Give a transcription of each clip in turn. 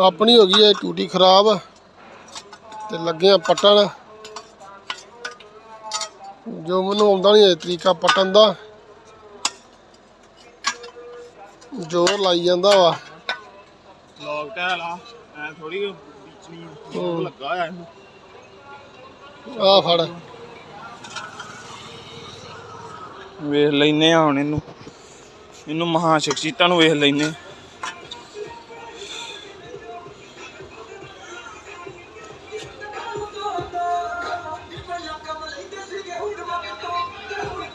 ਆਪਣੀ ਹੋ ਗਈ ਹੈ ਟੂਟੀ ਖਰਾਬ ਤੇ ਲੱਗੇ ਆ ਪਟਣ। ਜੋ ਮੈਨੂੰ ਆਉਂਦਾ ਨਹੀਂ ਇਹ ਤਰੀਕਾ ਪਟਣ ਦਾ। ਜੋਰ ਲਾਈ ਜਾਂਦਾ ਵਾ। ਲੋਕ ਟਹਿਲ ਆ ਐ ਥੋੜੀ ਬੀਚਣੀ ਹੂੰ। ਲੱਗਾ ਆ ਇਹਨੂੰ। ਆ ਫੜ। ਵੇਖ ਲੈਨੇ ਆ ਹੁਣ ਇਹਨੂੰ। ਇਹਨੂੰ ਮਹਾ ਸ਼ਖਸੀਅਤਾਂ ਨੂੰ ਵੇਖ ਲੈਨੇ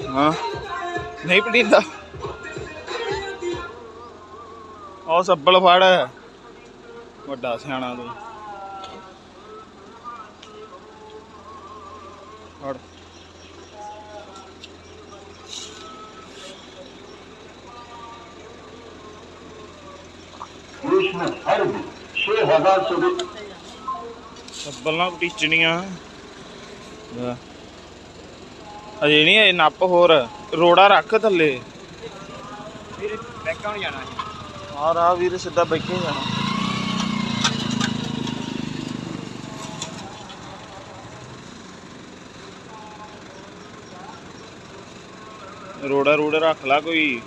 ਹਾਂ। ਨਹੀਂ ਪਟੀਂਦਾ ਉਹ ਸੱਬਲ ਫੜ। ਵੱਡਾ ਸਿਆਣਾ ਤੂੰ। ਫੜ। ਕ੍ਰਿਸ਼ਨ ਹਰਬ 6000 ਸਬਲ ਨਾ ਟੀਚਣੀਆਂ। ਅਜੇ ਨਹੀਂ ਇਹ ਨੱਪ ਹੋਰ। ਰੋੜਾ ਰੱਖ ਥੱਲੇ। ਵੀਰ ਬੈਕਾਂ ਨੂੰ ਜਾਣਾ ਹਾਂ ਰਾ ਵੀਰ ਸਿੱਧਾ ਬੈਕੇ ਜਾਣਾ। ਰੋੜਾ ਰੋੜਾ ਰੱਖ ਲਾ ਕੋਈ।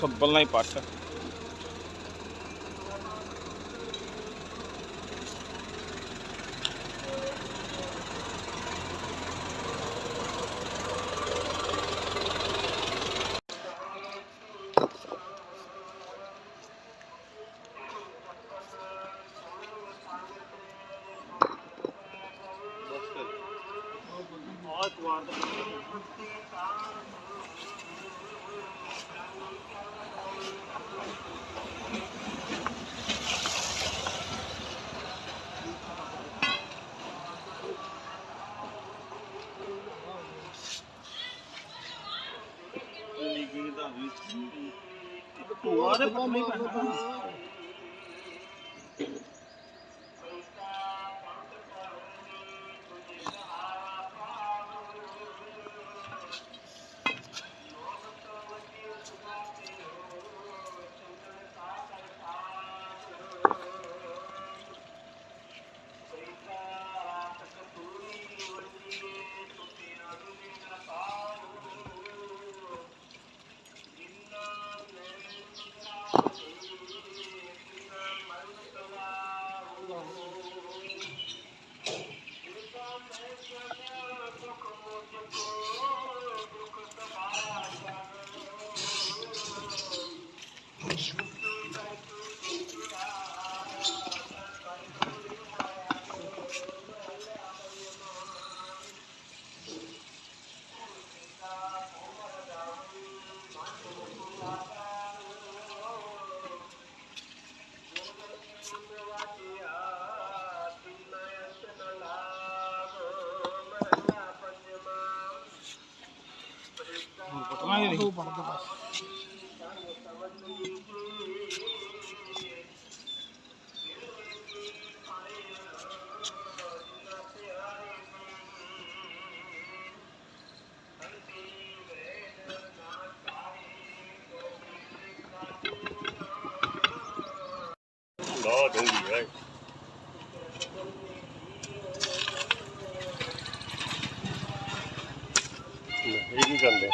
ਸੱਬਲ ਨਾਲ ਹੀ ਪੱਟ। 没有没有没 ला ਹੈ ਇਹ ਕੀ ਕਰਦੇ?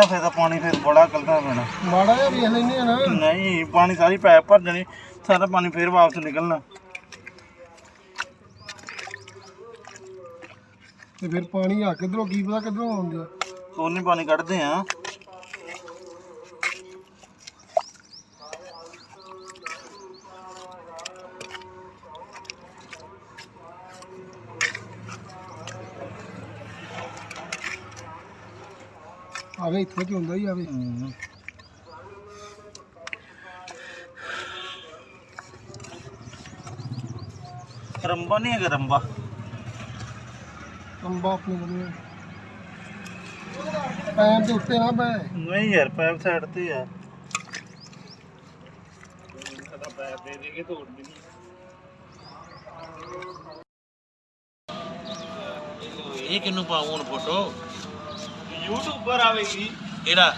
ਨਾ ਫਿਰ ਤਾਂ ਪਾਣੀ ਫਿਰ ਬੜਾ ਗਲਦਾ ਪੈਣਾ। ਮਾੜਾ ਜਿਹਾ ਵੇਖ ਲੈਨੇ ਆ ਨਾ। ਨਹੀਂ ਪਾਣੀ ਸਾਰੀ ਪੈਪ ਭਰ ਜਾਣੀ ਸਾਰਾ ਪਾਣੀ ਫਿਰ ਵਾਪਸ ਨਿਕਲਣਾ। ਤੇ ਫਿਰ ਪਾਣੀ ਆ ਕਿਧਰੋਂ ਕੀ ਪਤਾ ਕਿਧਰੋਂ ਆਉਂਦਾ। ਸੋਨੀ ਪਾਣੀ ਕੱਢਦੇ ਆ। ਆਵੇ ਇੱਥੇ ਕੀ ਹੁੰਦਾ ਹੀ ਆਵੇ? ਰੰਬਾ ਨਹੀਂ ਹੈਗਾ ਰੰਬਾ। ਅੰਬਾ ਆਪਣੇ ਕੋਲ ਪੈਰ ਦੇ ਉੱਤੇ ਨਾ ਪੈ। ਨਹੀਂ ਯਾਰ ਪੈਪ ਸਾਈਡ ਤੇ ਆ। ਇਹ ਕਿਨੂੰ ਪਾਉਂ ਹੁਣ ਫੋਟੋ? ਯੂਟਿਊਬਰ ਆਵੇਗੀ। ਕਿਹੜਾ?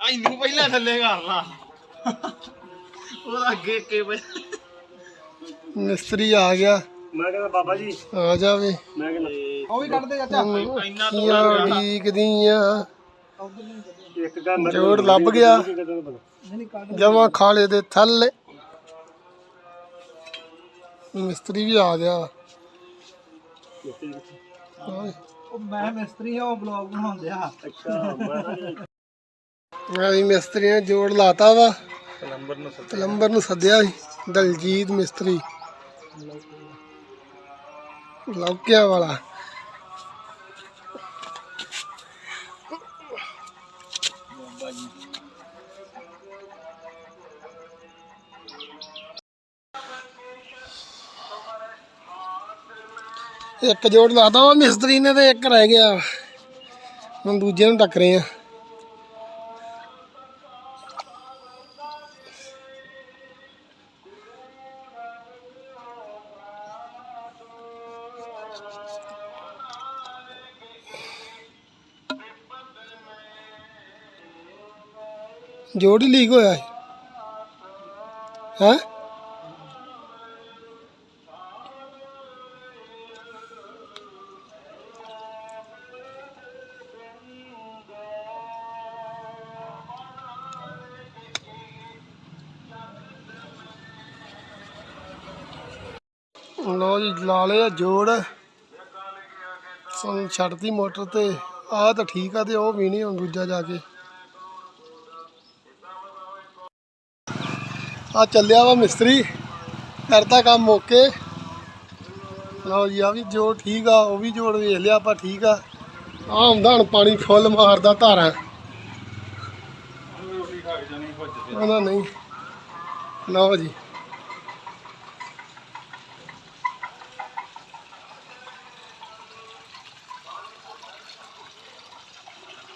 ਆ ਇਹਨੂੰ ਪਹਿਲਾਂ ਥੱਲੇ ਕਰ ਲਾ। ਉਹਦਾ ਅੱਗੇ ਪਈ ਮਿਸਤਰੀ ਆ ਗਿਆ। ਮੈਂ ਕਹਿੰਦਾ ਬਾਬਾ ਜੀ ਆ ਜਾਵੇ। ਮੈਂ ਕਹਿੰਦਾ ਉਹ ਵੀ ਕੱਢਦੇ ਚਾਚਾ। ਇੰਨਾ ਕੀਆਂ ਡੀਕਦੀਆਂ ਇੱਕ ਗੱਲ ਜੋੜ ਲੱਭ ਗਿਆ। ਜਮਾ ਖਾਲੇ ਦੇ ਥੱਲੇ। ਮਿਸਤਰੀ ਵੀ ਆ ਗਿਆ। ਉਹ ਮੈਂ ਮਿਸਤਰੀ ਆ ਉਹ ਬਲੌਗ ਬਣਾਉਂਦੇ ਆ। ਅੱਛਾ ਮੈਂ ਆ ਵੀ ਮਿਸਤਰੀ ਨੇ ਜੋੜ ਲਾਤਾ ਵਾ। ਨੂੰ ਪਲੰਬਰ ਨੂੰ ਸੱਦਿਆ ਸੀ ਦਲਜੀਤ ਮਿਸਤਰੀ। ਲੌਕਿਆਂ ਵਾਲਾ। ਇੱਕ ਜੋੜ ਲਾਤਾ ਵਾ, ਮਿਸਤਰੀ ਨੇ ਤੇ ਇੱਕ ਰਹਿ ਗਿਆ। ਹੁਣ ਦੂਜੇ ਨੂੰ ਟੱਕਰੇ ਆ। ਜੋੜ ਹੀ ਲੀਕ ਹੋਇਆ ਹੈ ਹੈ? ਲੋ ਜੀ ਲਾ ਲਿਆ ਜੋੜ। ਸਾਨੂੰ ਛੱਡਤੀ ਮੋਟਰ ਤੇ। ਆਹ ਤਾਂ ਠੀਕ ਆ ਤੇ ਉਹ ਵੀ ਨਹੀਂ ਹੁਣ ਦੂਜਾ ਜਾ ਕੇ। ਆ ਚੱਲਿਆ ਵਾ ਮਿਸਤਰੀ। ਕਰਤਾ ਕੰਮ ਓਕੇ ਲਓ ਜੀ ਆ ਵੀ ਜੋੜ ਠੀਕ ਆ ਉਹ ਵੀ ਜੋੜ ਵੇਖ ਲਿਆ ਆਪਾਂ ਠੀਕ ਆ। ਆ ਹੁੰਦਾ ਹੁਣ ਪਾਣੀ ਫੁੱਲ ਮਾਰਦਾ ਧਾਰਾਂ। ਉਹਨਾਂ ਨਹੀਂ। ਲਓ ਜੀ।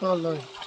ਆ ਲਓ ਜੀ